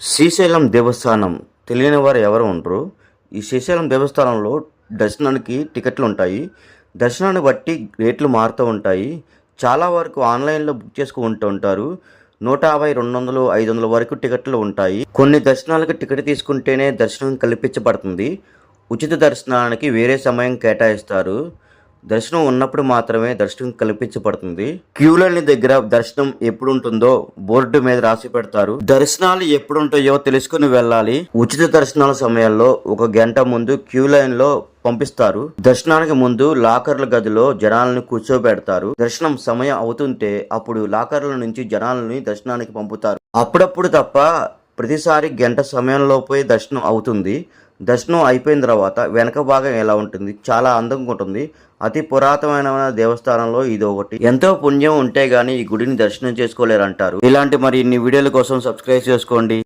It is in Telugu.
శ్రీశైలం దేవస్థానం తెలియని వారు ఎవరు ఉండరు. ఈ శ్రీశైలం దేవస్థానంలో దర్శనానికి టికెట్లు ఉంటాయి. దర్శనాన్ని బట్టి రేట్లు మారుతూ ఉంటాయి. చాలా వరకు ఆన్లైన్లో బుక్ చేసుకుంటూ ఉంటారు. నూట యాభై రెండు వందలు ఐదు వందల వరకు టికెట్లు ఉంటాయి. కొన్ని దర్శనాలకు టికెట్ తీసుకుంటేనే దర్శనం కల్పించబడుతుంది. ఉచిత దర్శనానికి వేరే సమయం కేటాయిస్తారు. దర్శనం ఉన్నప్పుడు మాత్రమే దర్శనం కల్పించబడుతుంది. క్యూలని దగ్గర దర్శనం ఎప్పుడు ఉంటుందో బోర్డు మీద రాసి పెడతారు. దర్శనాలు ఎప్పుడు ఉంటాయో తెలుసుకుని వెళ్ళాలి. ఉచిత దర్శనాల సమయాల్లో ఒక గంట ముందు క్యూ లైన్లో పంపిస్తారు. దర్శనానికి ముందు లాకర్ల గదిలో జనాలను కూర్చోబెడతారు. దర్శనం సమయం అవుతుంటే అప్పుడు లాకర్ల నుంచి జనాలని దర్శనానికి పంపుతారు. అప్పుడప్పుడు తప్ప ప్రతిసారి గంట సమయంలోపే దర్శనం అవుతుంది. దర్శనం అయిపోయిన తర్వాత వెనక భాగం ఎలా ఉంటుంది? చాలా అందంగా ఉంటుంది. అతి పురాతనమైన దేవస్థానంలో ఇది ఒకటి. ఎంతో పుణ్యం ఉంటే గానీ ఈ గుడిని దర్శనం చేసుకోలేరంటారు. ఇలాంటి మరి ఇన్ని వీడియోల కోసం సబ్స్క్రైబ్ చేసుకోండి.